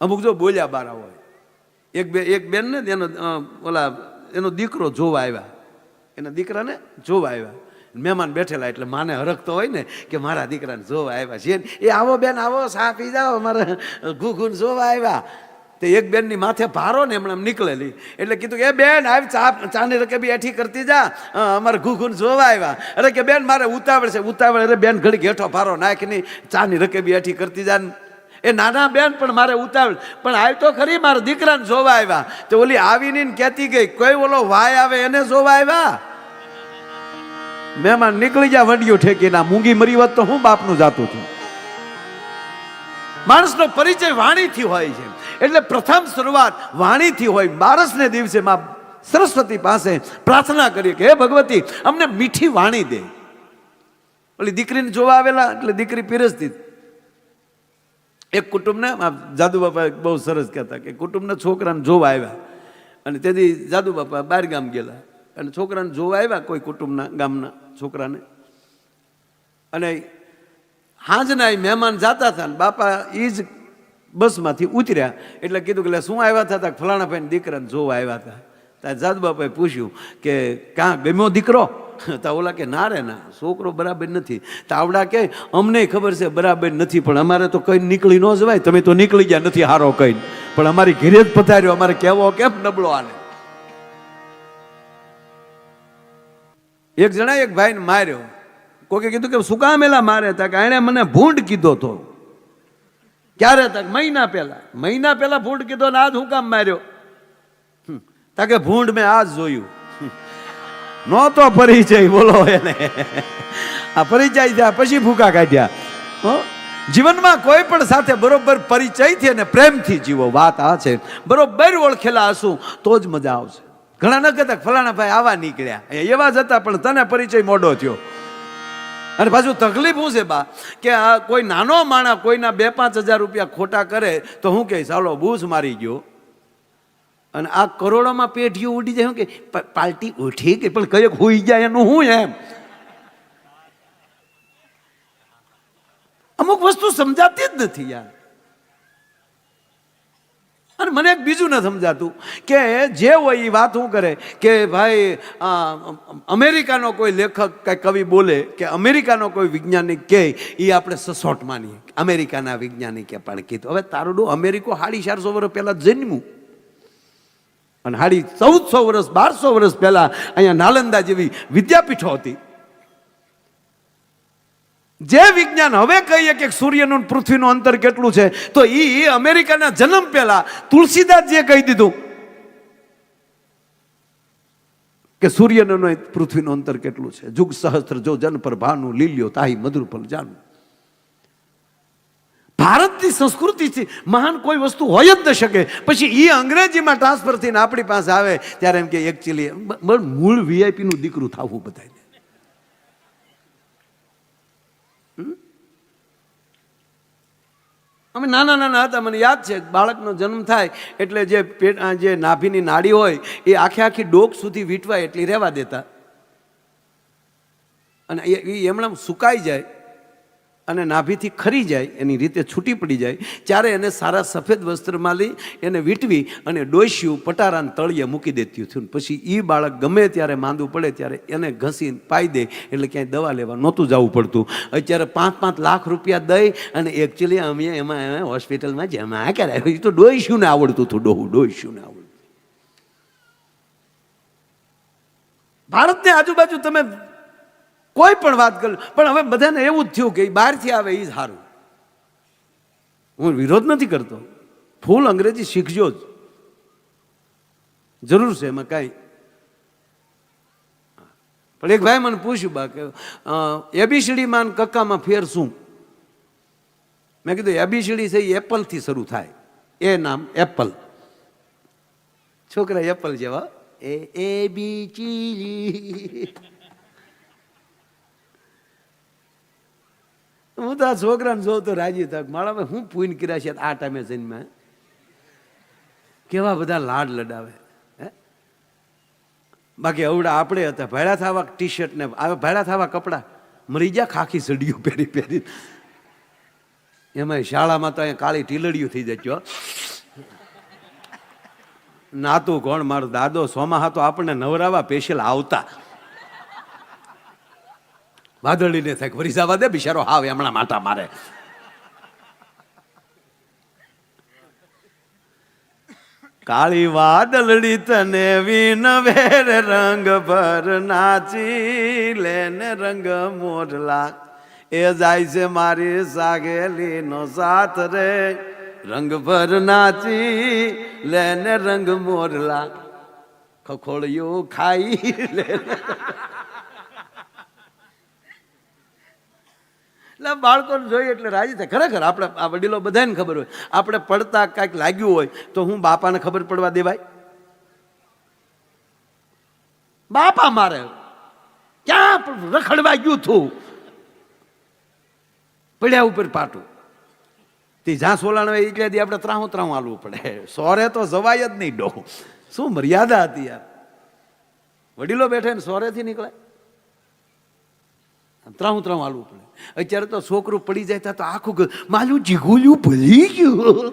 અમુક જો બોલ્યા બારા હોય. એક બે એક બેન ને એનો ઓલા, એનો દીકરો જોવા આવ્યા. એના દીકરાને જોવા આવ્યા. મહેમાન બેઠેલા એટલે માને હરખતો હોય ને કે મારા દીકરાને જોવા આવ્યા છે. એ આવો બેન, આવો, સા પી જાઓ મારે ઘૂઘૂન જોવા આવ્યા. તે એક બેનની માથે ભારો ને એમણે નીકળેલી. એટલે કીધું કે બેન, આવ ચા, ચાની રકેબી એઠી કરતી જા. અમારે ઘૂઘૂન જોવા આવ્યા. અરે કે બેન, મારે ઉતાવળ છે. ઉતાવળ, અરે બેન ઘડી ઘેઠો ભારો નાખીને ચાની રકેબી એઠી કરતી જા. એ નાના બેન પણ મારે ઉતાવળ. પણ આવ તો ખરી મારા દીકરાને જોવા આવ્યા. તો ઓલી આવીને કહેતી ગઈ, કોઈ ઓલો વાય આવે એને જોવા આવ્યા? મહેમાન નીકળી જા વંડિયું ઠેકીના. મૂંગી મરી વાત તો હું બાપનું જાતું છું. માણસનો પરિચય વાણીથી હોય છે. એટલે પ્રથમ શરૂઆત વાણીથી હોય. બારસને દિવસે માં સરસ્વતી પાસે પ્રાર્થના કરીએ કે, હે ભગવતી, અમને મીઠી વાણી દે. ઓલી દીકરીને જોવા આવેલા, એટલે દીકરી પીરસતી. એક કુટુંબને જાદુ બાપા બહુ સરસ કહેતા કે કુટુંબના છોકરાને જોવા આવ્યા. અને તેથી જાદુ બાપા બહાર ગામ ગયેલા. અને છોકરાને જોવા આવ્યા કોઈ કુટુંબના, ગામના છોકરાને. અને હાંજના એ મહેમાન જાતા હતા ને બાપા એ જ બસમાંથી ઉતર્યા. એટલે કીધું કે શું આવ્યા હતા? ફલાણા ભાઈ દીકરાને જોવા આવ્યા હતા. ત્યાં જાદુ બાપાએ પૂછ્યું કે, કાં ગમ્યો દીકરો? તા કે ના રે ના, છોકરો બરાબર નથી. તાવડા કે, અમને ખબર છે બરાબર નથી, પણ અમારે તો કઈ નીકળી ન જવાય. તમે તો નીકળી ગયા, નથી હારો કઈ. પણ અમારી ઘેરે જ પધાર્યો, અમારે કહેવો કેમ નબળો આને. એક જણા એક ભાઈને માર્યો. કોકે કીધું કે, શું કામ એલા મારે? તા કે, એણે મને ભૂંડ કીધો તો. ક્યારે? તક મહિના પહેલા. મહિના પહેલા ભૂંડ કીધો ને આજ હું કામ માર્યો. તાકે તા ભૂંડ મેં આજ જોયું. નહોતો પરિચય, બોલો એને. આ પરિચય થયા પછી ફૂકા કાઢ્યા? જીવનમાં કોઈ પણ સાથે બરોબર પરિચયથી અને પ્રેમથી જીવો, વાત આ છે. બરોબર ઓળખેલા હશું, તો જ મજા આવશે. ઘણા ન કહેતા ફલાણા ભાઈ આવા નીકળ્યા. એવા જ હતા, પણ તને પરિચય મોડો થયો. અને પાછું તકલીફ શું છે બા? કે આ કોઈ નાનો માણા કોઈના બે પાંચ હજાર રૂપિયા ખોટા કરે, તો હું કહીશ ચાલો બૂસ મારી ગયો. અને આ કરોડોમાં પેઢીઓ ઉડી જાય કે પાર્ટી ઉઠી કે પણ કયો હોઈ જાય એનું હું એમ? અમુક વસ્તુ સમજાતી જ નથી યાર. અને મને એક બીજું ન સમજાતું કે જે હોય એ વાત શું કરે કે ભાઈ અમેરિકાનો કોઈ લેખક કે કવિ બોલે કે અમેરિકાનો કોઈ વૈજ્ઞાનિક કહે એ આપણે સસોટ માનીએ અમેરિકાના વૈજ્ઞાનિકે પણ કીધું. હવે તારું અમેરિકો સાડી ચારસો વર્ષ પહેલાં જન્મ્યું. અને હાડી ચૌદસો વર્ષ, બારસો વર્ષ પહેલા અહીંયા નાલંદા જેવી વિદ્યાપીઠો હતી. જે વિજ્ઞાન હવે કહીએ કે સૂર્યનું પૃથ્વીનું અંતર કેટલું છે, તો એ અમેરિકાના જન્મ પહેલા તુલસીદાસ જે કહી દીધું કે સૂર્યનું પૃથ્વીનું અંતર કેટલું છે. જુગ સહસ્ત્ર જો જન પર ભાનું, લીલ્યો, તાહી, મધુર પર જાનું ભારતની સંસ્કૃતિથી મહાન કોઈ વસ્તુ હોય જ ન શકે. પછી એ અંગ્રેજીમાં ટ્રાન્સફર થઈને આપણી પાસે આવે, ત્યારે એમ કે એકચ્યુઅલી મૂળ વીઆઈપીનું દીકરું થવું બધાને અમે નાના નાના હતા, મને યાદ છે, બાળકનો જન્મ થાય એટલે જે પેટ જે નાભીની નાડી હોય, એ આખે આખી ડોક સુધી વીંટવાય એટલી રહેવા દેતા. અને એ એમણે સુકાઈ જાય. અને નાભીથી ખરી જાય, એની રીતે છૂટી પડી જાય, ત્યારે એને સારા સફેદ વસ્ત્રમાં લઈ એને વીંટવી અને ડોસ્યું પટારાને તળિયે મૂકી દેતું હતું પછી એ બાળક ગમે ત્યારે માંદું પડે ત્યારે એને ઘસીને પાઈ દે, એટલે ક્યાંય દવા લેવા નહોતું જવું પડતું. અત્યારે પાંચ પાંચ લાખ રૂપિયા દઈ અને એકચ્યુઅલી અમે એમાં અમે હોસ્પિટલમાં જમા કરાય એ તો ડોસ્યું ને આવડતું હતું, ડોહું ડોસ્યું ને આવડતું. ભારતની આજુબાજુ તમે કોઈ પણ વાત કરો પણ હવે બધાને એવું જ થયું કે બહારથી આવે એ સારું હું વિરોધ નથી કરતો. ફૂલ અંગ્રેજી શીખજો જ. જરૂર છે એમાં કાંઈ. પણ એક ભાઈ મને પૂછ્યું બા કે એબીસીડીમાં કક્કામાં ફેર શું? મેં કીધું, એબીસીડી છે એ એપલથી શરૂ થાય. એ નામ એપલ. છોકરા એપલ જેવા. એ એ, બી ચી હું તો આ છોકરાને જોઉં તો રાજી થાક. ભાઈ હું પૂન કર્યા છે આ ટાઈમે જન્મે કેવા બધા લાડ લડાવે, હે? બાકી અવડા આપણે હતા. ભેળા થવા ટી શર્ટ ને ભેળા થવા કપડાં મરી જા ખાખી સડીઓ પહેરી પહેરી. એમાં શાળામાં તો અહીંયા કાળી ટીલડીઓ થઈ જતી નાતું કોણ મારો દાદો સોમા તો આપણને નવરાવા પેશિયલ આવતા. વાદળીને થાય વરી જવા દે બિચારો હાવ હમણાં માટા મારે. કાળી વાદળડી તને વિનવેર રંગ ભર નાચી લેને રંગ મોરલા. એ જાય છે મારી સાગેલી નો સાથ રે. રંગ ભર નાચી લેને રંગ મોરલા. ખખોળિયું ખાઈ લે એટલે બાળકોને જોઈએ એટલે રાજી થાય. ખરેખર આપણે આ વડીલો બધાને ખબર હોય. આપણે પડતા કાંઈક લાગ્યું હોય તો હું બાપાને ખબર પડવા દેવાય? બાપા મારે ક્યાં રખડવા ગયું થું પડ્યા ઉપર પાટું. તે જ્યાં સોલાણ હોય એટલે દી આપણે ત્રાહું ત્રાહું હાલવું પડે. સોરે તો જવાય જ નહીં ડો શું મર્યાદા હતી યાર? વડીલો બેઠે ને સોરેથી નીકળાય. ત્રાહું ત્રાહું હાલવું પડે. અત્યારે તો છોકરું પડી જાય તો આખું માલું જીગુલ્યું ભરી ગયું.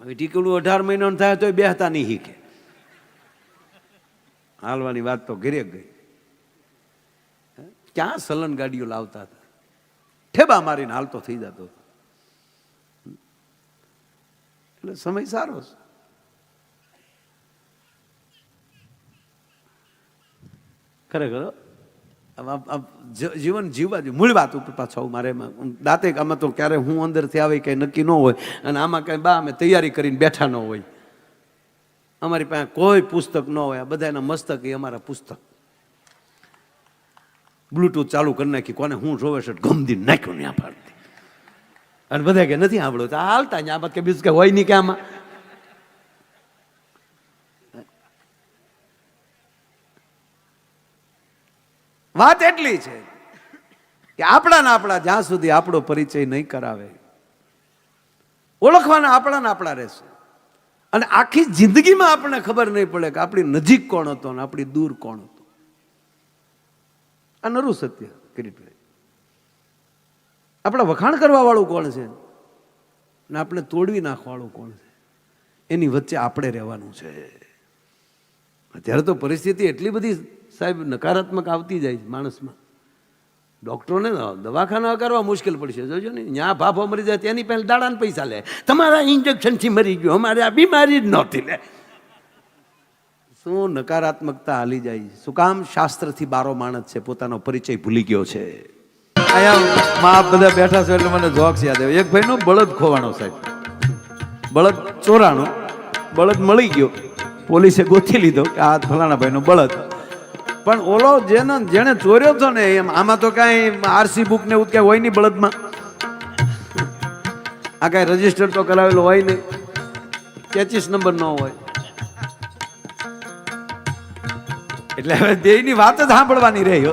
હવે ટીકડું અઢાર મહિનાનું થાય તો બેહતા નહીં શીખે. હાલવાની વાત તો ઘરે ગઈ. ક્યાં સલન ગાડીઓ લાવતા હતા? ઠેબા મારીને હાલતો થઈ જતો હતો. એટલે સમય સારો છે. ખરેખર? જીવન જીવવા મૂળ વાત ઉપર પાછો મારે દાંતે આમાં તો ક્યારે હું અંદરથી આવે કંઈ નક્કી ન હોય. અને આમાં કંઈ બા, અમે તૈયારી કરીને બેઠા ન હોય. અમારી પાસે કોઈ પુસ્તક ન હોય. આ બધાના મસ્તક એ અમારા પુસ્તક. બ્લુટૂથ ચાલુ કરી નાખી. કોને હું જોવે છે ગમદી નાખ્યું ને આ પાડતી. અને બધા કે નથી સાંભળ્યું. તો હાલતા ને. આમાં કે બીજું કે હોય નહીં કે આમાં. વાત એટલી છે કે આપણા આપણા જ્યાં સુધી આપણો પરિચય નહીં કરાવે, ઓળખવાના આપણા ને આપણા રહેશે. અને આખી જિંદગીમાં આપણને ખબર નહીં પડે કે આપણી નજીક કોણ હતો ને આપણી દૂર કોણ હતો. આ નરું સત્ય કિરીટભાઈ આપણા વખાણ કરવા વાળું કોણ છે? ને આપણે તોડવી નાખવાળું કોણ છે? એની વચ્ચે આપણે રહેવાનું છે. અત્યારે તો પરિસ્થિતિ એટલી બધી સાહેબ, નકારાત્મક આવતી જાય છે માણસમાં. ડૉક્ટરોને દવાખાના કરવા મુશ્કેલ પડશે. જોજો ને ત્યાં ભાફો મરી જાય તેની પહેલાં દાડાને પૈસા લે. તમારા ઇન્જેક્શનથી મરી ગયો, અમારે આ બીમારી જ નહોતી લે. શું નકારાત્મકતા હાલી જાય? શું કામ શાસ્ત્રથી બારો માણસ છે? પોતાનો પરિચય ભૂલી ગયો છે. અહીંયા માં બધા બેઠા છો એટલે મને જોક્સ યાદ આવ્યો. એક ભાઈનો બળદ ખોવાનો સાહેબ. બળદ ચોરાણો. બળદ મળી ગયો. પોલીસે ગોતી લીધો કે આ ફલાણા ભાઈનો બળદ. પણ ઓલો જેને જેણે ચોર્યો હતો ને એમ, આમાં તો કાંઈ આરસી બુક ને એવું ક્યાંય હોય નહીં બળદમાં. આ કાંઈ રજિસ્ટર તો કરાવેલો હોય નહીં. તેત્રીસ નંબર ન હોય. એટલે હવે દેહની વાત જ સાંભળવાની રહી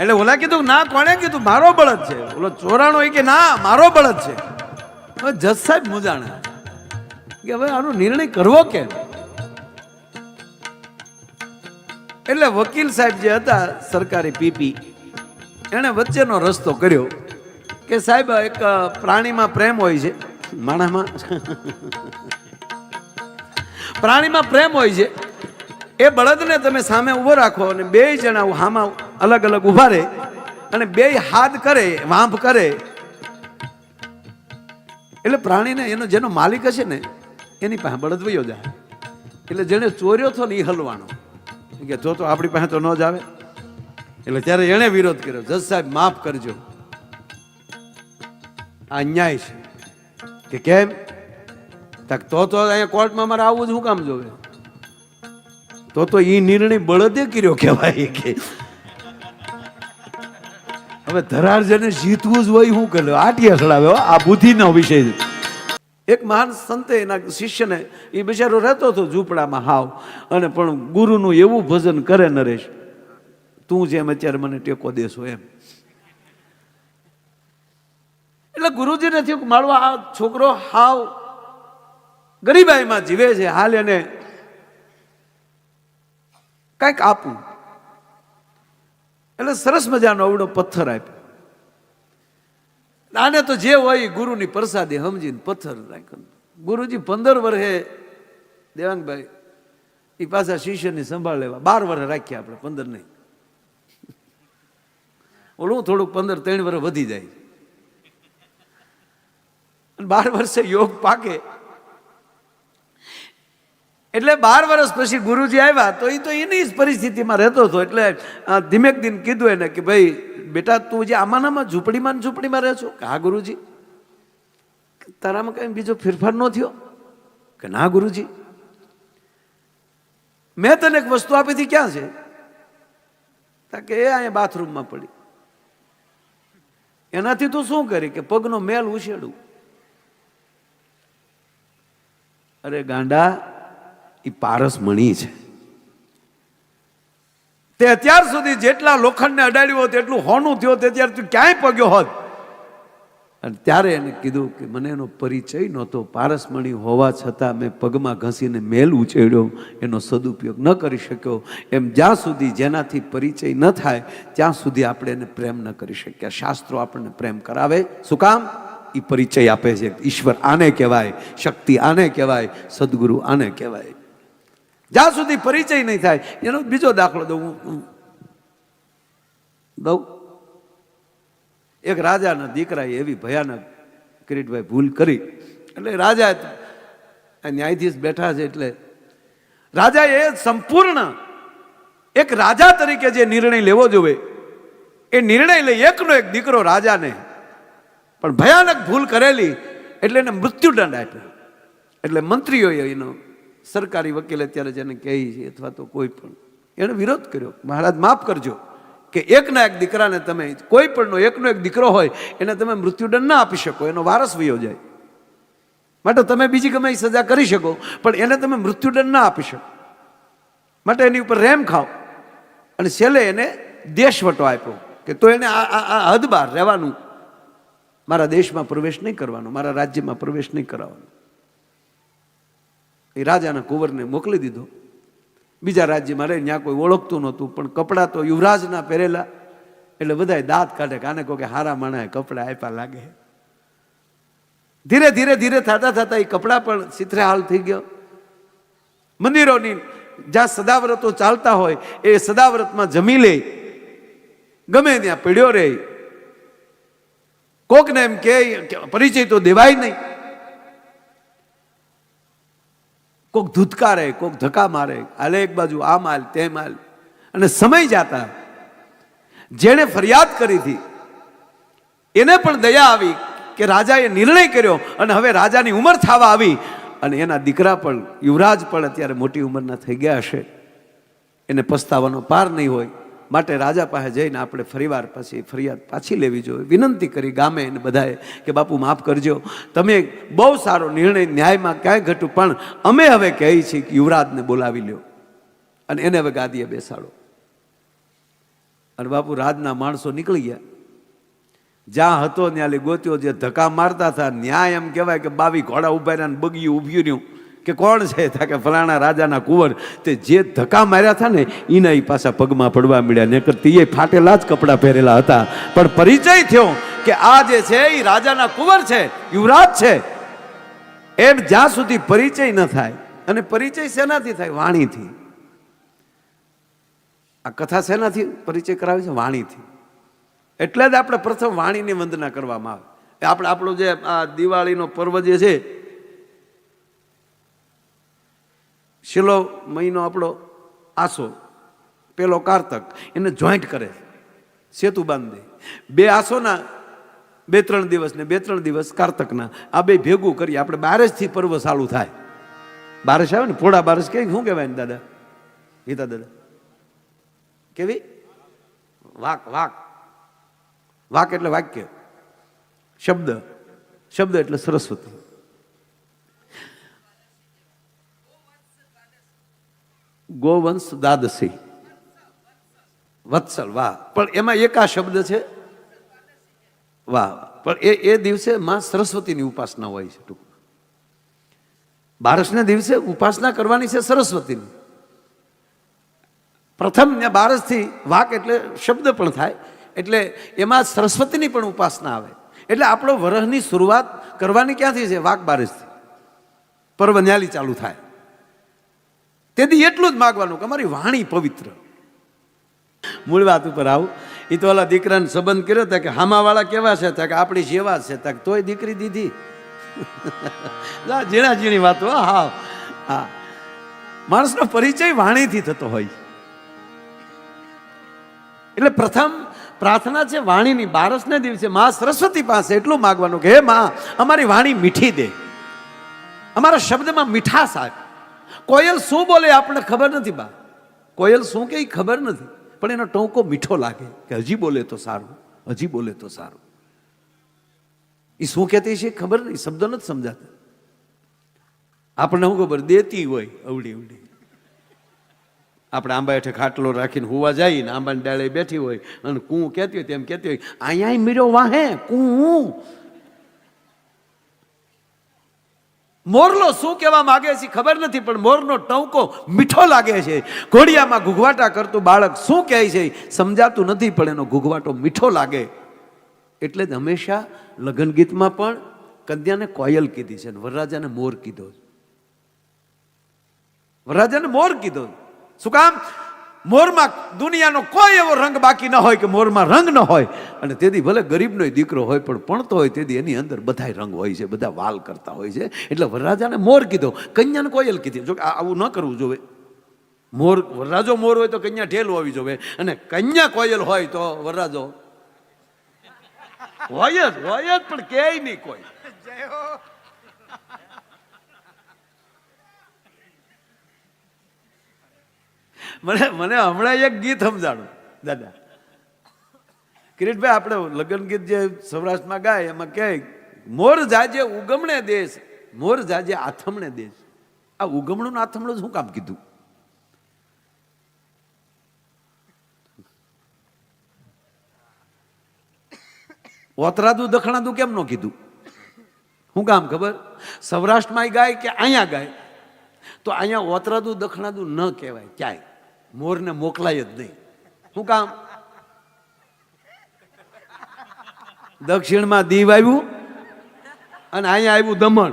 એટલે ઓલા કીધું, ના, કોણે કીધું? મારો બળદ છે. ઓલો ચોરાણો એ કે, ના, મારો બળદ છે. હવે જજ સાહેબ મુજાણા. કે હવે આનો નિર્ણય કરવો કેમ? એટલે વકીલ સાહેબ જે હતા, સરકારી પીપી એણે વચ્ચેનો રસ્તો કર્યો કે સાહેબ, એક પ્રાણીમાં પ્રેમ હોય છે. માણામાં? પ્રાણીમાં પ્રેમ હોય છે. એ બળદને તમે સામે ઊભો રાખો અને બે જણા હામાં અલગ અલગ ઊભા રહે અને બે હાથ કરે, વાંભ કરે. એટલે પ્રાણીને એનો જેનો માલિક હશે ને, એની પાસે બળદ વયો જાય. એટલે જેને ચોર્યો હતો ને એ હલવાનો. કે જો તો આપણી પાસે તો ન જ આવે. એટલે ત્યારે એણે વિરોધ કર્યો. જજ સાહેબ, માફ કરજો. આ અન્યાય છે. કે કેમ? તો તો અહીંયા કોર્ટમાં મારે આવવું જ શું કામ જોવે? તો તો એ નિર્ણય બળદે કર્યો કહેવાય કે. હવે ધરાર જેને જીતવું જ હોય શું કરે આટિયા ચડાવે હો. આ બુદ્ધિનો વિષય છે. એક મહાન સંતે એના શિષ્યને એ બિચારો રહેતો હતો ઝૂંપડામાં હાવ. અને પણ ગુરુનું એવું ભજન કરે નરેશ, તું જેમ અત્યારે મને ટેકો દેશો એમ. એટલે ગુરુજીને થયું મારો આ છોકરો હાવ ગરીબાઈમાં જીવે છે, હાલ એને કંઈક આપું. એટલે સરસ મજાનો અવડો પથ્થર આપ્યો. આને તો જે હોય ગુરુની પ્રસાદી સમજીને પથ્થર રાખ્યો ગુરુજી પંદર વર્ષે દેવાંગભાઈ એ પાછા શિષ્યની સંભાળ લેવા. બાર વર્ષ રાખ્યા આપણે, પંદર નહીં. ઓલું થોડુંક પંદર ત્રણ વર્ષ વધી જાય. બાર વર્ષે યોગ પાકે. એટલે બાર વર્ષ પછી ગુરુજી આવ્યા તો એ તો એની જ પરિસ્થિતિમાં રહેતો હતો. એટલે ધીમેક દિન કીધું એને કે ભાઈ, બેટા, તું જે આમાનામાં ઝૂંપડીમાં ઝૂંપડીમાં રહે છો? કે હા, ગુરુજી. તારામાં કઈ બીજો ફેરફાર ન થયો? કે ના, ગુરુજી. મેં તને એક વસ્તુ આપી હતી, ક્યાં છે? કે એ અહીંયા બાથરૂમમાં પડી. એનાથી તું શું કરી કે પગનો મેલ ઉછેડું? અરે ગાંડા એ પારસ મણી છે. તે અત્યાર સુધી જેટલા લોખંડને અડાડ્યું હોત, એટલું હોનું થયો તે ત્યારે તું ક્યાંય પગ્યો હોત. અને ત્યારે એને કીધું કે મને એનો પરિચય નહોતો પારસમણી હોવા છતાં મેં પગમાં ઘસીને મેલ ઉછેડ્યો, એનો સદુપયોગ ન કરી શક્યો. એમ જ્યાં સુધી જેનાથી પરિચય ન થાય, ત્યાં સુધી આપણે એને પ્રેમ ન કરી શક્યા. શાસ્ત્રો આપણને પ્રેમ કરાવે. શું કામ? એ પરિચય આપે છે ઈશ્વર આને કહેવાય, શક્તિ આને કહેવાય, સદગુરુ આને કહેવાય. જ્યાં સુધી પરિચય નહીં થાય, એનો બીજો દાખલો દઉં. હું- દઉં. એક રાજાના દીકરાએ એવી ભયાનક કિરીટભાઈ ભૂલ કરી. એટલે રાજા ન્યાયાધીશ બેઠા છે એટલે રાજા એ સંપૂર્ણ એક રાજા તરીકે જે નિર્ણય લેવો જોઈએ એ નિર્ણય લઈ એકનો એક દીકરો રાજાને પણ ભયાનક ભૂલ કરેલી, એટલે એને મૃત્યુદંડ આપ્યો. એટલે મંત્રીઓએ એનો સરકારી વકીલ અત્યારે જેને કહે છે, અથવા તો કોઈ પણ. એણે વિરોધ કર્યો. મહારાજ, માફ કરજો કે એકના એક દીકરાને તમે, કોઈ પણનો એકનો એક દીકરો હોય, એને તમે મૃત્યુદંડ ના આપી શકો, એનો વારસ વયો જાય. માટે તમે બીજી ગમે સજા કરી શકો, પણ એને તમે મૃત્યુદંડ ના આપી શકો. માટે એની ઉપર રેમ ખાઓ અને છેલ્લે એને દેશવટો આપ્યો કે તો એને આ હદ બહાર રહેવાનું. મારા દેશમાં પ્રવેશ નહીં કરવાનો, મારા રાજ્યમાં પ્રવેશ નહીં કરાવવાનો. એ રાજાના કુંવરને મોકલી દીધો. બીજા રાજ્યમાં રહે ત્યાં કોઈ ઓળખતું નહોતું, પણ કપડાં તો યુવરાજના પહેરેલા. એટલે બધાએ દાંત કાઢે કે આને કહો કે હારા માણાએ કપડાં આપ્યા લાગે. ધીરે ધીરે ધીરે થતા થતા એ કપડાં પણ સિત્રે હાલ થઈ ગયો. મંદિરોની જ્યાં સદાવ્રતો ચાલતા હોય, એ સદાવ્રતમાં જમી લે. ગમે ત્યાં પીડ્યો રહે. કોકને એમ કે પરિચય તો દેવાય નહીં. કોક ધૂતકારે, કોક ધક્કા મારે, હાલે એક બાજુ, આમ હાલ, તેમ હાલ. અને સમય જાતા જેણે ફરિયાદ કરી હતી, એને પણ દયા આવી કે રાજાએ નિર્ણય કર્યો અને હવે રાજાની ઉંમર થવા આવી. અને એના દીકરા પણ, યુવરાજ પણ અત્યારે મોટી ઉંમરના થઈ ગયા હશે. એને પસ્તાવાનો પાર નહીં હોય. માટે રાજા પાસે જઈને આપણે ફરીવાર પછી ફરિયાદ પાછી લેવી જોઈએ. વિનંતી કરી ગામે એને બધાએ કે બાપુ માફ કરજો. તમે બહુ સારો નિર્ણય ન્યાયમાં ક્યાંય ઘટું પણ અમે હવે કહીએ છીએ કે યુવરાજને બોલાવી લ્યો અને એને હવે ગાદીએ બેસાડો. અને બાપુ રાજના માણસો નીકળી ગયા. જ્યાં હતો ત્યાં ગોત્યો, જે ધક્કા મારતા હતા, ન્યાય એમ કહેવાય કે બાવી ઘોડા ઊભા રહ્યા બગીયું ઉભ્યું રહ્યું. કે કોણ છે? તા કે ફલાણા રાજાના કુંવર. તે જે ધક્કા માર્યા હતા ને એના એ પાછા પગમાં પડવા મળ્યા ને તે ફાટેલા જ કપડાં પહેરેલા હતા. પણ પરિચય થયો કે આ જે છે એ રાજાના કુંવર છે, યુવરાજ છે. એમ જ્યાં સુધી પરિચય ન થાય, અને પરિચય શેનાથી થાય, વાણીથી. આ કથા શેનાથી પરિચય કરાવે છે, વાણીથી. એટલે જ આપણે પ્રથમ વાણીની વંદના કરવામાં આવે. આપણે આપણો જે આ દિવાળીનો પર્વ જે છે છેલ્લો મહિનો આપણો આસો, પેલો કારતક, એને જોઈન્ટ કરે સેતુ બાંધી. બે આસોના, બે ત્રણ દિવસ ને બે ત્રણ દિવસ કારતકના, આ બે ભેગું કરીએ, આપણે બારસથી પર્વ ચાલુ થાય. બારસ આવે ને પોળા બારસ કે, શું કહેવાય ને દાદા? ગીતા દાદા. કેવી? વાક વાક. વાક એટલે વાક્ય. શબ્દ. શબ્દ એટલે સરસ્વતી. ગોવંશ દાદસિંહ વત્સલ, વાહ. પણ એમાં એક આ શબ્દ છે? વાહ. પણ એ એ દિવસે માં સરસ્વતીની ઉપાસના હોય છે ટૂંક બારસને દિવસે ઉપાસના કરવાની છે સરસ્વતીની. પ્રથમ ને બારસથી વાક એટલે શબ્દ પણ થાય, એટલે એમાં સરસ્વતીની પણ ઉપાસના આવે. એટલે આપણો વરહની શરૂઆત કરવાની ક્યાંથી છે? વાક બારસથી. પર્વ ન્યાલી ચાલુ થાય. તેથી એટલું જ માગવાનું કે અમારી વાણી પવિત્ર. મૂળ વાત ઉપર આવું. એ તો ઓલા દીકરાને સંબંધ કર્યો હતા કે હામાવાળા કેવા છે? કે આપણી સેવા છે. ત્યાં તોય દીકરી દીધી. ઝીણા ઝીણી વાતો હા હા. માણસનો પરિચય વાણીથી થતો હોય. એટલે પ્રથમ પ્રાર્થના છે વાણીની. બારસને દિવસે મા સરસ્વતી પાસે એટલું માગવાનું કે, હે મા, અમારી વાણી મીઠી દે. અમારા શબ્દમાં મીઠાશ આવે. કોયલ શું બોલે આપણને ખબર નથી બા. કોયલ શું કે ખબર નથી. પણ એનો ટોંકો મીઠો લાગે કે હજી બોલે તો સારું, હજી બોલે તો સારું. એ શું કહેતી છે ખબર નહીં, શબ્દ નથી સમજાતા. આપણને શું ખબર? દેતી હોય અવડી અવડી આપણે આંબા હેઠે ખાટલો રાખીને હોવા જઈએ ને આંબાની ડાળે બેઠી હોય અને કું કહેતી હોય તેમ કહેતી હોય. અહીંયા મીરો વાહે, કું મોરલો શું કહેવા માંગે છે ખબર નથી, પણ મોરનો ટંકો મીઠો લાગે છે. ઘોડિયામાં ઘૂઘવાટા કરતું બાળક શું કહે છે સમજાતું નથી, પણ એનો ઘૂઘવાટો મીઠો લાગે. એટલે જ હંમેશા લગ્ન ગીતમાં પણ કન્યાને કોયલ કીધી છે વરરાજાને મોર કીધો વરરાજાને મોર કીધો શું કામ? મોરમાં દુનિયાનો કોઈ એવો રંગ બાકી ન હોય કે મોરમાં રંગ ન હોય. અને તેથી ભલે ગરીબનો દીકરો હોય પણ પણતો હોય તેથી એની અંદર બધાય રંગ હોય છે, બધા વાલ કરતા હોય છે. એટલે વરરાજાને મોર કીધો, કન્યાને કોયલ કીધી. જો આવું ન કરવું જોવે. મોર, વરરાજો મોર હોય તો કન્યા ઢેલ હોવી જોવે. અને કન્યા કોયલ હોય તો વરરાજો હોય જ હોય જ, પણ કે નહીં કોઈ. મને મને હમણાં એક ગીત સમજાણું. દાદા. કિરીટભાઈ, આપણે લગ્ન ગીત જે સૌરાષ્ટ્રમાં ગાય, એમાં કહે મોર જાજે ઉગમણે દેશ, મોર જાજે આથમણે દેશ. આ ઉગમણું આથમણું શું કામ કીધું? ઓતરાદું, દખણાદું કેમ ન કીધું? શું કામ ખબર? સૌરાષ્ટ્રમાં ગાય કે અહીંયા ગાય? તો અહીંયા ઓતરાદું, દખણાદું ન કહેવાય. ક્યાંય? મોરને મોકલાય જ નહીં. શું કામ? દક્ષિણમાં દીવ આવ્યું અને અહીંયા આવ્યું દમણ.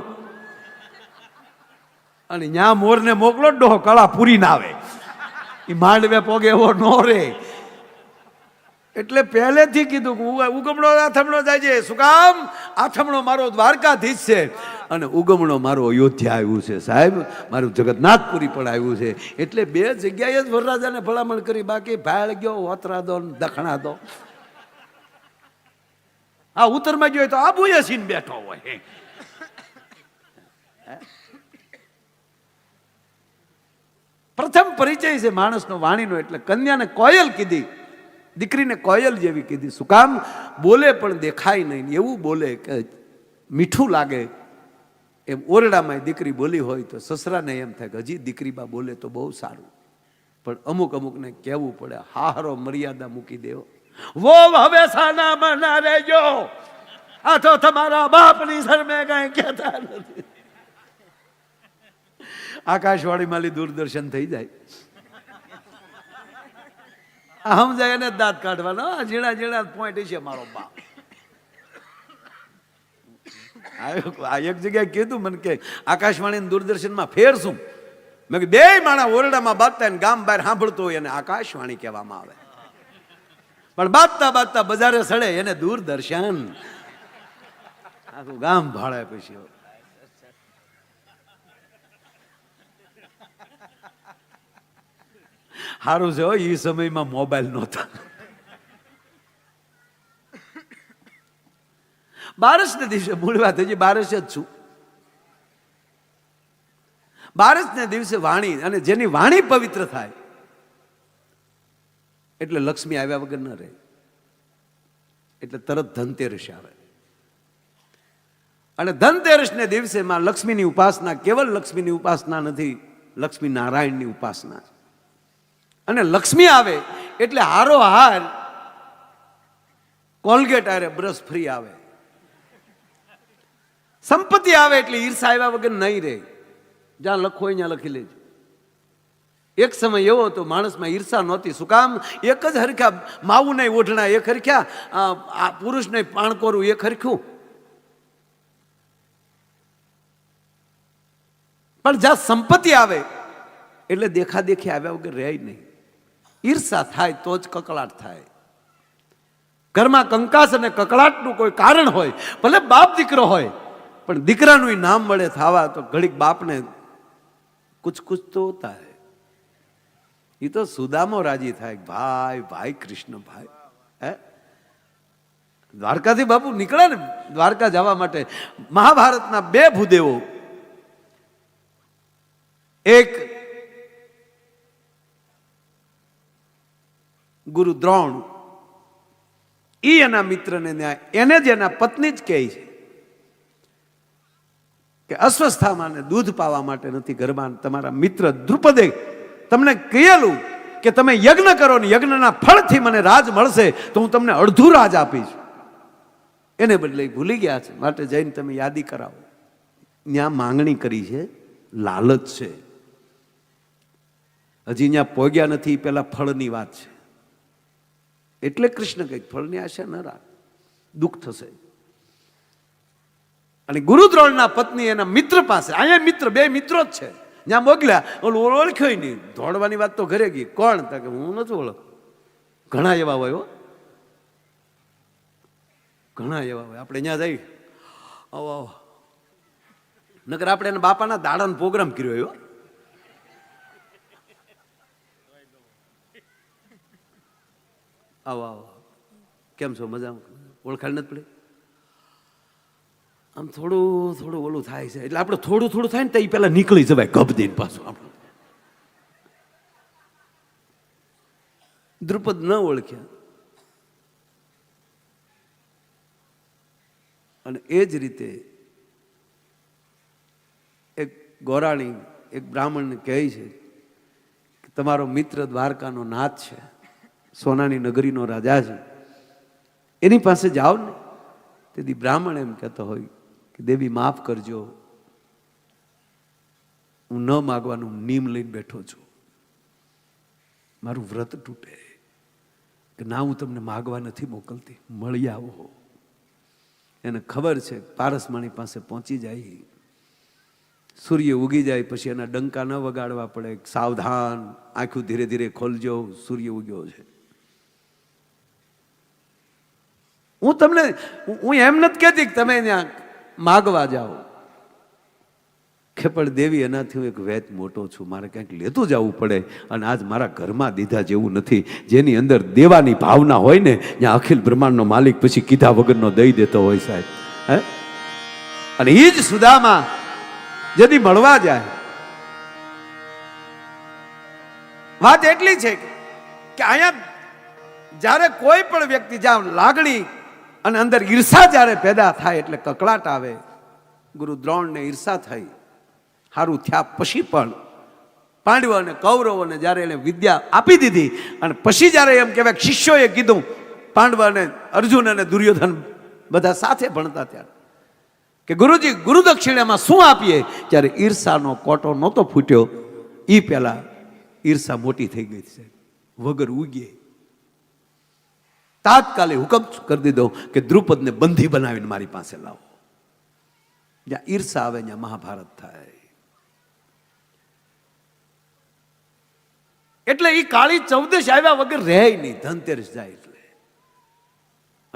અને ત્યાં મોરને મોકલો ડોહો કળા પૂરી ના આવે. એ માંડવે પોગે એવો નો રે એટલે પહેલેથી કીધું ઉગમણો આથમણો જાય છે. શું કામ? આથમણો મારો દ્વારકાધીશ છે. અને ઉગમણો મારો અયોધ્યા આવ્યું છે, સાહેબ. મારું જગન્નાથપુરી પણ આવ્યું છે. એટલે બે જગ્યાએ જ વરરાજાને ભલામણ કરી, બાકી ભાળ ગયો વતરા દો દખણા દો આ ઉત્તરમાં ગયો તો આબુએ સીન બેઠો હોય. પ્રથમ પરિચય છે માણસનો, વાણીનો. એટલે કન્યાને કોયલ કીધી. દીકરીને કોયલ જેવી કીધી. શું કામ? બોલે પણ દેખાય નહીં. એવું બોલે કે મીઠું લાગે. એમ ઓરડામાં દીકરી બોલી હોય તો સસરાને એમ થાય કે હજી દીકરી બા બોલે તો બહુ સારું. પણ અમુક અમુકને કહેવું પડે હારો મર્યાદા મૂકી દેવો. વો હવે સાના મના રેજો આ તો તમારા બાપની શરમે કઈ કહેતા નથી. આકાશવાણી માલી દૂરદર્શન થઈ જાય. આ સમજાય એને દાંત કાઢવાનો. જીણા ઝીણા પોઈન્ટ છે મારો બાપ. આ એક જગ્યાએ કીધું મને કે આકાશવાણી દૂરદર્શનમાં ફેર શું? મેં કીધું, બે માણા ઓરડામાં બાંધતા ને ગામ બહાર સાંભળતો હોય એને આકાશવાણી કહેવામાં આવે. પણ બાંધતા બાંધતા બજારે સડે એને દૂરદર્શન. આખું ગામ ભાડે પછી સારું છે એ સમયમાં મોબાઈલ નહોતા. બારસને દિવસે મૂળ વાત બારસ જ છું. બારસને દિવસે વાણી, અને જેની વાણી પવિત્ર થાય, એટલે લક્ષ્મી આવ્યા વગર ન રહે. એટલે તરત ધનતેરસ આવે. અને ધનતેરસને દિવસે માં લક્ષ્મીની ઉપાસના, કેવલ લક્ષ્મીની ઉપાસના નથી, લક્ષ્મી નારાયણની ઉપાસના અને લક્ષ્મી આવે, એટલે હારો હાર કોલગેટ આરે બ્રશ ફ્રી આવે. સંપત્તિ આવે એટલે ઈર્ષા આવ્યા વગર નહીં રહે. જ્યાં લખો અહીંયા લખી લેજો. એક સમય એવો હતો, માણસમાં ઈર્ષા નહોતી. શું કામ? એક જ હરખ્યા, માવું નહીં, ઓઢણા એક હરખ્યા, આ આ નહીં, પાણકોરું એક હરખ્યું. પણ જ્યાં સંપત્તિ આવે, એટલે દેખા દેખી આવ્યા વગર રહે નહીં. ઈર્ષા થાય તો જ કકળાટ થાય. ઘરમાં કંકાસ અને કકળાટનું કોઈ કારણ હોય, ભલે બાપ દીકરો હોય પણ દીકરાનું નામ મળે થાવા તો ઘડીક બાપને કુછ કુછ તો હોતા હે. એ તો સુદામો રાજી થાય ભાઈ ભાઈ કૃષ્ણ ભાઈ, હે? દ્વારકાથી બાપુ નીકળે ને દ્વારકા જવા માટે મહાભારતના બે ભૂદેવો. એક ગુરુ દ્રોણ. ઈ એના મિત્રને ન્યાય, એને જ એના પત્ની જ કહે છે. કે અસ્વસ્થામાને દૂધ પાવા માટે નથી ઘરમાં તમારા મિત્ર દ્રુપદે તમને કહેલું કે તમે યજ્ઞ કરો ને યજ્ઞના ફળથી મને રાજ મળશે તો હું તમને અડધું રાજ આપીશ. એને બદલે ભૂલી ગયા છે. માટે જઈને તમે યાદી કરાવો. ત્યાં માંગણી કરી છે. લાલચ છે. હજી ત્યાં પોગ્યા નથી. પેલા ફળની વાત છે. એટલે કૃષ્ણ કંઈક ફળની આશા ન રાખ. દુઃખ થશે. અને ગુરુદ્રોણના પત્ની એના મિત્ર પાસે. અહીંયા મિત્ર, બે મિત્રો જ છે. જ્યાં મોકલ્યા. ઓલું ઓળખ્યો નહીં. દોડવાની વાત તો ઘરે ગઈ. કોણ? કે હું નથી ઓળખ. ઘણા એવા હોય ઘણા એવા હોય. આપણે ત્યાં જઈ આવો આવો. નકર આપણે એના બાપાના દાડાનો પ્રોગ્રામ કર્યો એવો આવો આવો. કેમ છો? મજામાં? ઓળખાણ નથી પડી? આમ થોડું થોડું ઓલું થાય છે. એટલે આપણે થોડું થોડું થાય ને તો એ પેલા નીકળી જવાય દઈને પાછું આપણે દ્રુપદ ન ઓળખ્યા અને એ જ રીતે એક ગોરાણી, એક બ્રાહ્મણને કહે છે કે તમારો મિત્ર દ્વારકાનો નાથ છે, સોનાની નગરીનો રાજા છે. એની પાસે જાઓ ને. તેથી બ્રાહ્મણ એમ કહેતો હોય દેવી, માફ કરજો. હું ન માગવાનું, નિમ લઈને બેઠો છું. મારું વ્રત તૂટે. કે ના, હું તમને માગવા નથી મોકલતી. મળી આવો. એને ખબર છે પારસમાણી પાસે પહોંચી જાય. સૂર્ય ઉગી જાય, પછી એના ડંકા ન વગાડવા પડે. સાવધાન, આંખું ધીરે ધીરે ખોલજો, સૂર્ય ઉગ્યો છે. હું તમને, હું એમ નથી કહેતી કે તમે ત્યાં માગવા જાઓ. ખેપડ દેવી, એનાથી હું એક વેત મોટો છું. મારે ક્યાંક લેતું જવું પડે અને આજ મારા ઘરમાં દીધા જેવું નથી. જેની અંદર દેવાની ભાવના હોય ને, ત્યાં અખિલ બ્રહ્માંડનો માલિક પછી કીધા વગરનો દઈ દેતો હોય સાહેબ. હે? અને એ જ સુદામાં, જેથી મળવા જાય. વાત એટલી છે કે અહીંયા જ્યારે કોઈ પણ વ્યક્તિ, જ્યાં લાગણી અને અંદર ઈર્ષા જ્યારે પેદા થાય એટલે કકળાટ આવે. ગુરુ દ્રોણને ઈર્ષા થઈ. સારું થયા પછી પણ પાંડવો અને કૌરવોને જ્યારે એને વિદ્યા આપી દીધી અને પછી જ્યારે એમ કહેવાય શિષ્યોએ કીધું, પાંડવ અને અર્જુન અને દુર્યોધન બધા સાથે ભણતા ત્યારે કે ગુરુજી ગુરુદક્ષિણામાં શું આપીએ? ત્યારે ઈર્ષાનો કોટો નહોતો ફૂટ્યો. એ પહેલાં ઈર્ષા મોટી થઈ ગઈ છે. વગર ઉગીએ તાત્કાલિક હુકમ કરી દીધો કે દ્રુપદને બંધી બનાવીને મારી પાસે લાવો. જ્યાં ઈર્ષા આવે, ત્યાં મહાભારત થાય. એટલે એ કાળી ચૌદશ આવ્યા વગર રહે નહીં, ધનતેરસ જાય એટલે.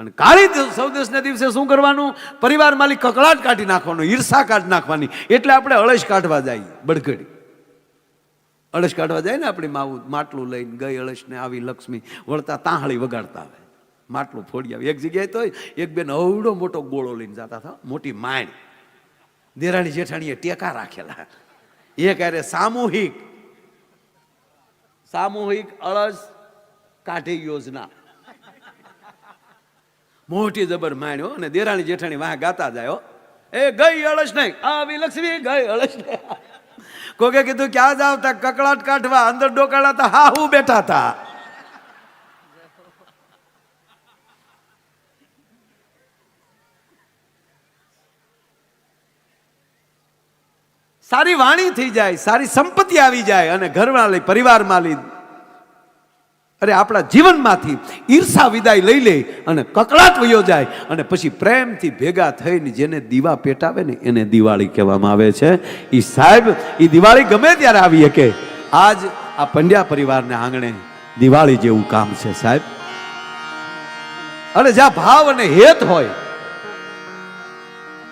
અને કાળી ચૌદશના દિવસે શું કરવાનું? પરિવાર માલિક કકળાટ કાઢી નાખવાનો, ઈર્ષા કાઢી નાખવાની. એટલે આપણે અળશ કાઢવા જાય બડઘડી અળશ કાઢવા જાય ને આપણી માવું, માટલું લઈને ગઈ અળશને આવી લક્ષ્મી, વળતા તાહળી વગાડતા આવે માટલું ફોડી આવે. એક જગ્યાએ તો એક બેન અવડો મોટો ગોળો લઈને જતા હતા, મોટી માણ. દેરાણી જેઠાણીએ ટેકા રાખેલા. એ ક્યારે સામૂહિક સામૂહિક અળસ કાઢી યોજના. મોટી જબર માણ્યો અને દેરાણી જેઠાણી વાહ ગાતા જાય એ ગઈ અળસ નહીં, આવી લક્ષ્મી ગઈ અળસ નહીં. કોકે કીધું ક્યાં જાવ તા કકડાટ કાઢવા, અંદર ડોકાળા હતા હા હું બેઠા હતા સારી વાણી થઈ જાય, સારી સંપત્તિ આવી જાય અને ઘરમાં લઈ, પરિવારમાં લઈ. અરે, આપણા જીવનમાંથી ઈર્ષા વિદાય લઈ લે અને કકળાટ વયો જાય અને પછી પ્રેમથી ભેગા થઈને જેને દીવા પેટાવે ને એને દિવાળી કહેવામાં આવે છે. એ સાહેબ એ દિવાળી ગમે ત્યારે આવી શકે. આજ આ પંડ્યા પરિવારને આંગણે દિવાળી જેવું કામ છે, સાહેબ. અને જ્યાં ભાવ અને હેત હોય,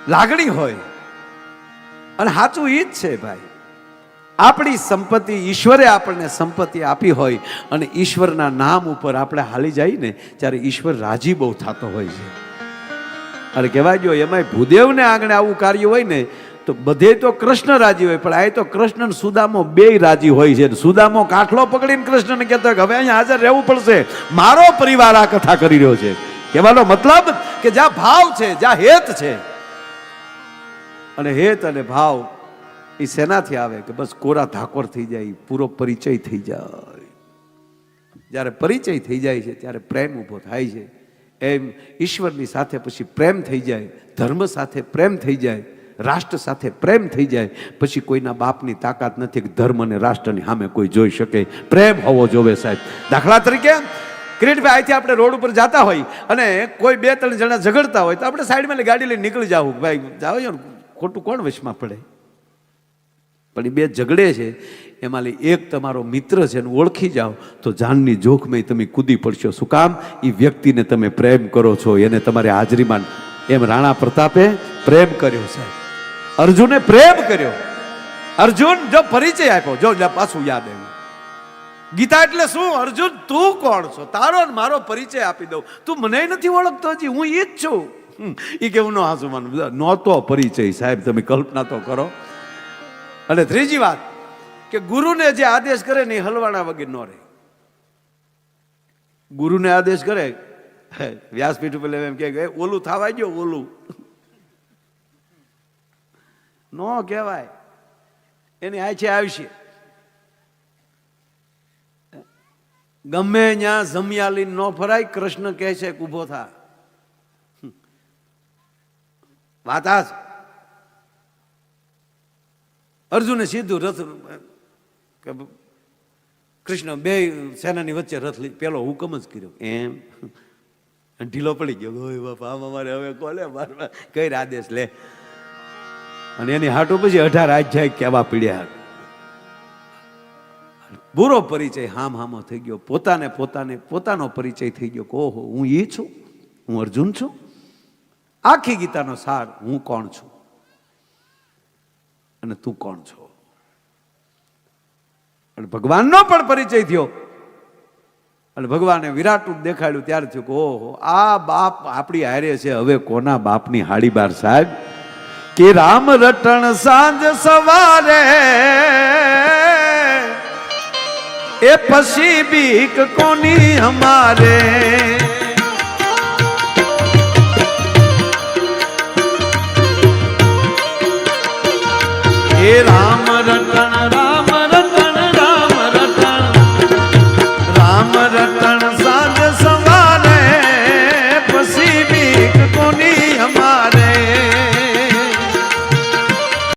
લાગણી હોય અને સાચું ઈ જ છે ભાઈ. આપણી સંપત્તિ, ઈશ્વરે આપણને સંપત્તિ આપી હોય અને ઈશ્વરના નામ ઉપર આપણે હાલી જઈએ ને ત્યારે ઈશ્વર રાજી બહુ થતો હોય છે. અને કહેવાય જો એમાંય ભૂદેવને આંગણે આવું કાર્ય હોય ને, તો બધે તો કૃષ્ણ રાજી હોય, પણ આ તો કૃષ્ણ સુદામો બે રાજી હોય છે. સુદામો કાઠલો પકડીને કૃષ્ણને કહેતો હવે અહીંયા હાજર રહેવું પડશે. મારો પરિવાર આ કથા કરી રહ્યો છે. કહેવાનો મતલબ કે જ્યાં ભાવ છે, જ્યાં હેત છે અને હેત અને ભાવ એ શેનાથી આવે કે બસ કોરા ધાકોર થઈ જાય પૂરો પરિચય થઈ જાય. જ્યારે પરિચય થઈ જાય છે, ત્યારે પ્રેમ ઊભો થાય છે. એમ ઈશ્વરની સાથે પછી પ્રેમ થઈ જાય, ધર્મ સાથે પ્રેમ થઈ જાય, રાષ્ટ્ર સાથે પ્રેમ થઈ જાય, પછી કોઈના બાપની તાકાત નથી કે ધર્મ અને રાષ્ટ્રની સામે કોઈ જોઈ શકે. પ્રેમ હોવો જોવે સાહેબ. દાખલા તરીકે, કિરીટભાઈ, અહીંથી આપણે રોડ ઉપર જતા હોય અને કોઈ બે ત્રણ જણા ઝઘડતા હોય તો આપણે સાઈડમાં ગાડી લઈને નીકળી જાવું. ભાઈ જાવ ને? ખોટું કોણ વશમાં પડે? પણ એ બે ઝઘડે છે, એમાં એક તમારો મિત્ર છે એને ઓળખી જાઓ, તો જાનની જોખમે તમે કૂદી પડશો. શું કામ? એ વ્યક્તિને તમે પ્રેમ કરો છો, એને તમારે હાજરીમાં એમ રાણા પ્રતાપે પ્રેમ કર્યો, સાહેબ. અર્જુને પ્રેમ કર્યો. અર્જુન, જો પરિચય આપ્યો, જો પાછું યાદ આવ્યું. ગીતા એટલે શું? અર્જુન, તું કોણ છો? તારો મારો પરિચય આપી દઉં. તું મને નથી ઓળખતો હજી, હું ઈ જ છું. હમ, કે કેવું ન હાસુ માનું. નહોતો પરિચય સાહેબ તમે કલ્પના તો કરો. અને ત્રીજી વાત કે ગુરુને જે આદેશ કરે ને એ હલવાણા વગર ન રહે. ગુરુને આદેશ કરે હે, વ્યાસપીઠ ઉપર એમ કે ઓલું થવા ગયો ઓલું. નો કહેવાય. એની આછે આવશે. ગમે ત્યાં જમ્યાલી ન ફરાય કૃષ્ણ કહે છે કે ઊભો થા. વાત આ છે. અર્જુને સીધું રથ કૃષ્ણ બે સેનાની વચ્ચે રથ લઈ, પેલો હુકમ જ કર્યો. એમ. ઢીલો પડી ગયો. ઓય બાપા, આમ અમારે હવે કોલે મારવા? કઈ આદેશ લે? અને એની હાટો પછી અઢાર અધ્યાય કેવા પીડ્યા. બુરો પરિચય હામ હામો થઈ ગયો. પોતાને પોતાને પોતાનો પરિચય થઈ ગયો. ઓહો, હું એ છું? હું અર્જુન છું? આખી ગીતાનો સાર હું કોણ છું? અને તું કોણ છો? અને ભગવાનનો પણ પરિચય થયો. અને ભગવાને વિરાટ રૂપ દેખાડ્યું, ત્યારે થયું કે ઓહો, આ બાપ આપણી હારે છે. હવે કોના બાપની હાડી બાર સાહેબ? કે રામ રટણ સાંજ સવારે એ પછી બીક કોની હમારે? એ રામ રટણ